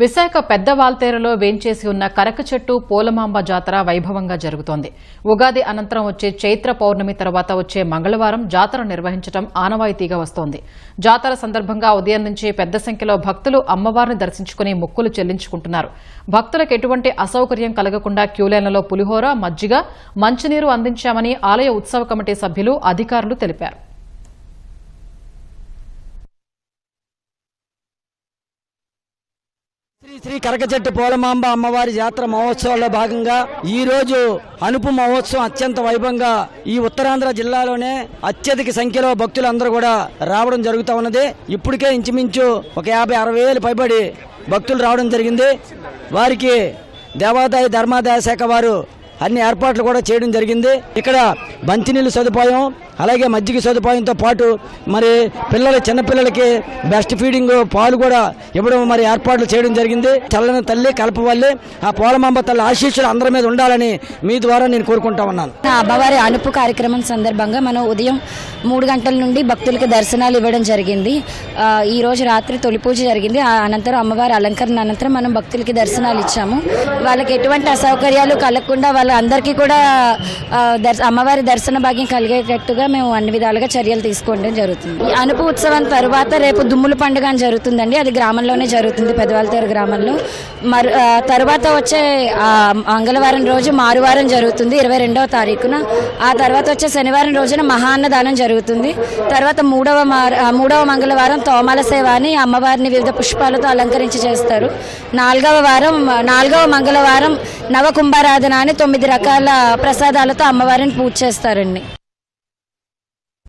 విశాఖ పెద్ద వాల్తేరలో వేంచేసి ఉన్న కరక చెట్టు పోలమాంబ జాతర వైభవంగా జరుగుతోంది. ఉగాది అనంతరం వచ్చే చైత్ర పౌర్ణమి తర్వాత వచ్చే మంగళవారం జాతర నిర్వహించడం ఆనవాయితీగా వస్తోంది. జాతర సందర్భంగా ఉదయం నుంచి పెద్ద సంఖ్యలో భక్తులు అమ్మవారిని దర్శించుకుని మొక్కులు చెల్లించుకుంటున్నారు. భక్తులకు ఎటువంటి అసౌకర్యం కలగకుండా క్యూలైన్లలో పులిహోర మజ్జిగ మంచినీరు అందించామని ఆలయ ఉత్సవ కమిటీ సభ్యులు అధికారులు తెలిపారు. శ్రీ శ్రీ కరకచెట్టు పోలమాంబ అమ్మవారి జాతర మహోత్సవాల్లో భాగంగా ఈ రోజు అనుపు మహోత్సవం అత్యంత వైభవంగా ఈ ఉత్తరాంధ్ర జిల్లాలోనే అత్యధిక సంఖ్యలో భక్తులందరూ కూడా రావడం జరుగుతూ ఉన్నది. ఇప్పటికే ఇంచుమించు ఒక యాభై అరవై వేలు పైబడి భక్తులు రావడం జరిగింది. వారికి దేవాదాయ ధర్మాదాయ శాఖ వారు అన్ని ఏర్పాట్లు కూడా చేయడం జరిగింది. ఇక్కడ మంచినీళ్ళు సదుపాయం అలాగే మజ్జిగ సదుపాయంతో పాటు మరి పిల్లల చిన్నపిల్లలకి బెస్ట్ ఫీడింగ్ పాలు కూడా ఇవ్వడం మరి ఏర్పాట్లు చేయడం జరిగింది. చల్లని తల్లి కలపవల్లి ఆ పోలమాంబ తల్లి ఆశీస్సులు అందరి మీద ఉండాలని మీ ద్వారా నేను కోరుకుంటా ఉన్నాను. అమ్మవారి అనుపు కార్యక్రమం సందర్భంగా మనం ఉదయం మూడు గంటల నుండి భక్తులకి దర్శనాలు ఇవ్వడం జరిగింది. ఈ రోజు రాత్రి తొలి పూజ జరిగింది. ఆ అనంతరం అమ్మవారి అలంకరణ అనంతరం మనం భక్తులకి దర్శనాలు ఇచ్చాము. వాళ్ళకి ఎటువంటి అసౌకర్యాలు కలగకుండా వాళ్ళ కూడా అందరికీ కూడా అమ్మవారి దర్శన భాగ్యం కలిగేటట్టుగా మేము అన్ని విధాలుగా చర్యలు తీసుకోవడం జరుగుతుంది. అనుపు ఉత్సవం తర్వాత రేపు దుమ్ముల పండుగ అని జరుగుతుందండి. అది గ్రామంలోనే జరుగుతుంది పెదవాళ్ళతేరు గ్రామంలో. మరి తర్వాత వచ్చే మంగళవారం రోజు మారువారం జరుగుతుంది ఇరవై రెండవ తారీఖున. ఆ తర్వాత వచ్చే శనివారం రోజున మహాన్నదానం జరుగుతుంది. తర్వాత మూడవ మూడవ మంగళవారం తోమాల సేవ అని అమ్మవారిని వివిధ పుష్పాలతో అలంకరించి చేస్తారు. నాలుగవ వారం నాలుగవ మంగళవారం నవకుంభారాధన అని తొమ్మిది రకాల ప్రసాదాలతో అమ్మవారిని పూజ చేస్తారండి.